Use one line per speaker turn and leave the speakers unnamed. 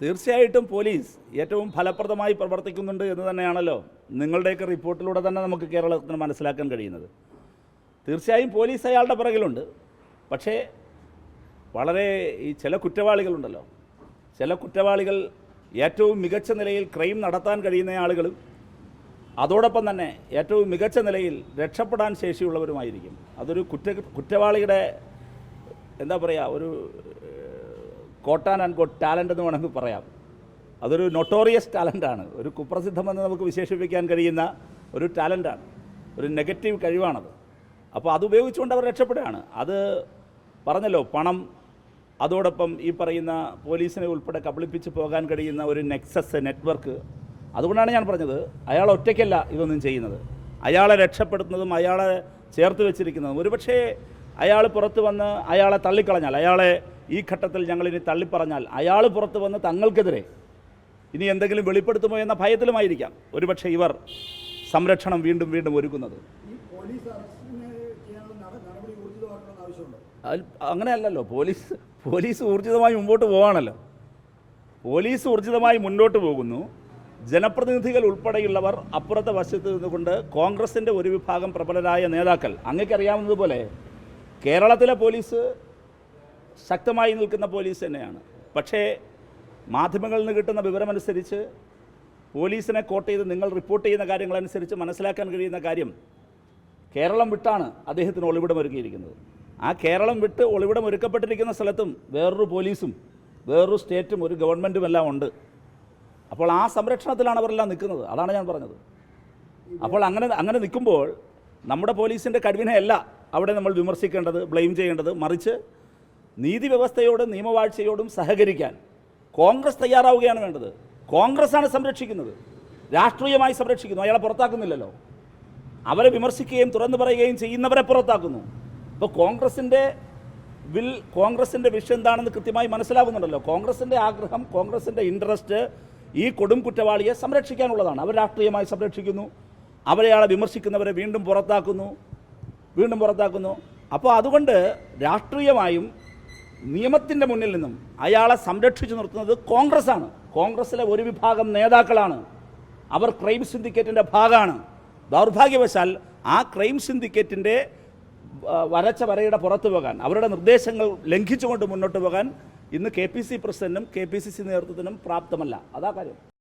തീർച്ചയായിട്ടും പോലീസ് ഏറ്റവും ഫലപ്രദമായി പ്രവർത്തിക്കുന്നുണ്ട് എന്ന് തന്നെയാണല്ലോ നിങ്ങളുടെയൊക്കെ റിപ്പോർട്ടിലൂടെ തന്നെ നമുക്ക് കേരളത്തിന് മനസ്സിലാക്കാൻ കഴിയുന്നത്. തീർച്ചയായും പോലീസ് അയാളുടെ പിറകിലുണ്ട്. പക്ഷേ വളരെ ഈ ചില കുറ്റവാളികളുണ്ടല്ലോ. ചില കുറ്റവാളികൾ ഏറ്റവും മികച്ച നിലയിൽ ക്രൈം നടത്താൻ കഴിയുന്ന ആളുകളും അതോടൊപ്പം തന്നെ ഏറ്റവും മികച്ച നിലയിൽ രക്ഷപ്പെടാൻ ശേഷിയുള്ളവരുമായിരിക്കും. അതൊരു കുറ്റ കുറ്റവാളിയുടെ എന്താ പറയുക ഒരു കോട്ടാൻ ആൻഡ് കോട്ട് ടാലന്റ് എന്ന് വേണമെങ്കിൽ പറയാം. അതൊരു നൊട്ടോറിയസ് ടാലന്റാണ് ഒരു കുപ്രസിദ്ധമെന്ന് നമുക്ക് വിശേഷിപ്പിക്കാൻ കഴിയുന്ന ഒരു ടാലന്റാണ് ഒരു നെഗറ്റീവ് കഴിവാണത്. അപ്പോൾ അത് ഉപയോഗിച്ചുകൊണ്ട് അവർ രക്ഷപ്പെടുകയാണ്. അത് പറഞ്ഞല്ലോ പണം അതോടൊപ്പം ഈ പറയുന്ന പോലീസിനെ ഉൾപ്പെടെ കബളിപ്പിച്ച് പോകാൻ കഴിയുന്ന ഒരു നെക്സസ് നെറ്റ്വർക്ക് അതുകൊണ്ടാണ് ഞാൻ പറഞ്ഞത് അയാൾ ഒറ്റയ്ക്കല്ല ഇതൊന്നും ചെയ്യുന്നത്. അയാളെ രക്ഷപ്പെടുത്തുന്നതും അയാളെ ചേർത്ത് വെച്ചിരിക്കുന്നതും. ഒരുപക്ഷേ അയാൾ പുറത്ത് വന്ന് അയാളെ തള്ളിക്കളഞ്ഞാൽ അയാളെ ഈ ഘട്ടത്തിൽ ഞങ്ങളിനി തള്ളിപ്പറഞ്ഞാൽ അയാൾ പുറത്തു വന്ന് തങ്ങൾക്കെതിരെ ഇനി എന്തെങ്കിലും വെളിപ്പെടുത്തുമോ എന്ന ഭയത്തിലുമായിരിക്കാം. ഒരുപക്ഷെ ഇവർ സംരക്ഷണം വീണ്ടും വീണ്ടും ഒരുക്കുന്നത്. അങ്ങനെയല്ലല്ലോ. പോലീസ് പോലീസ് ഊർജിതമായി മുമ്പോട്ട് പോവാണല്ലോ. പോലീസ് ഊർജിതമായി മുന്നോട്ട് പോകുന്നു. ജനപ്രതിനിധികൾ ഉൾപ്പെടെയുള്ളവർ അപ്പുറത്തെ വശത്ത് നിന്നുകൊണ്ട് കോൺഗ്രസിന്റെ ഒരു വിഭാഗം പ്രബലരായ നേതാക്കൾ അങ്ങേക്കറിയാവുന്നതുപോലെ കേരളത്തിലെ പോലീസ് ശക്തമായി നിൽക്കുന്ന പോലീസ് തന്നെയാണ്. പക്ഷേ മാധ്യമങ്ങളിൽ നിന്ന് കിട്ടുന്ന വിവരമനുസരിച്ച് പോലീസിനെ കോട്ട് ചെയ്ത് നിങ്ങൾ റിപ്പോർട്ട് ചെയ്യുന്ന കാര്യങ്ങളനുസരിച്ച് മനസ്സിലാക്കാൻ കഴിയുന്ന കാര്യം കേരളം വിട്ടാണ് അദ്ദേഹത്തിന് ഒളിവിടം ഒരുക്കിയിരിക്കുന്നത്. ആ കേരളം വിട്ട് ഒളിവിടം ഒരുക്കപ്പെട്ടിരിക്കുന്ന സ്ഥലത്തും വേറൊരു പോലീസും വേറൊരു സ്റ്റേറ്റും ഒരു ഗവൺമെന്റും എല്ലാം ഉണ്ട്. അപ്പോൾ ആ സംരക്ഷണത്തിലാണ് അവരെല്ലാം നിൽക്കുന്നത്. അതാണ് ഞാൻ പറഞ്ഞത്. അപ്പോൾ അങ്ങനെ അങ്ങനെ നിൽക്കുമ്പോൾ നമ്മുടെ പോലീസിന്റെ കഴിവിനെയല്ല അവിടെ നമ്മൾ വിമർശിക്കേണ്ടത് ബ്ലെയിം ചെയ്യേണ്ടത് മറിച്ച് നീതി വ്യവസ്ഥയോടും നിയമവാഴ്ചയോടും സഹകരിക്കാൻ കോൺഗ്രസ് തയ്യാറാവുകയാണ് വേണ്ടത്. കോൺഗ്രസ്സാണ് സംരക്ഷിക്കുന്നത്. രാഷ്ട്രീയമായി സംരക്ഷിക്കുന്നു. അയാളെ പുറത്താക്കുന്നില്ലല്ലോ. അവരെ വിമർശിക്കുകയും തുറന്നു പറയുകയും ചെയ്യുന്നവരെ പുറത്താക്കുന്നു. അപ്പോൾ കോൺഗ്രസിന്റെ വിൽ കോൺഗ്രസിന്റെ വിഷയം എന്താണെന്ന് കൃത്യമായി മനസ്സിലാകുന്നുണ്ടല്ലോ കോൺഗ്രസിന്റെ ആഗ്രഹം കോൺഗ്രസിന്റെ ഇൻട്രസ്റ്റ് ഈ കൊടും കുറ്റവാളിയെ സംരക്ഷിക്കാനുള്ളതാണ്. അവർ രാഷ്ട്രീയമായി സംരക്ഷിക്കുന്നു. അവരെയാളെ വിമർശിക്കുന്നവരെ വീണ്ടും പുറത്താക്കുന്നു. വീണ്ടും പുറത്താക്കുന്നു. അപ്പോൾ അതുകൊണ്ട് രാഷ്ട്രീയമായും നിയമത്തിന്റെ മുന്നിൽ നിന്നും അയാളെ സംരക്ഷിച്ചു നിർത്തുന്നത് കോൺഗ്രസ്സാണ്. കോൺഗ്രസ്സിലെ ഒരു വിഭാഗം നേതാക്കളാണ്. അവർ ക്രൈം സിൻഡിക്കേറ്റിന്റെ ഭാഗമാണ്. ദൗർഭാഗ്യവശാൽ ആ ക്രൈം സിൻഡിക്കേറ്റിന്റെ വരച്ച വരയുടെ പുറത്തു പോകാൻ അവരുടെ നിർദ്ദേശങ്ങൾ ലംഘിച്ചുകൊണ്ട് മുന്നോട്ട് പോകാൻ ഇന്ന് കെ പി സി പ്രസിഡന്റും കെ പി സി സി നേതൃത്വത്തിനും പ്രാപ്തമല്ല. അതാ കാര്യം.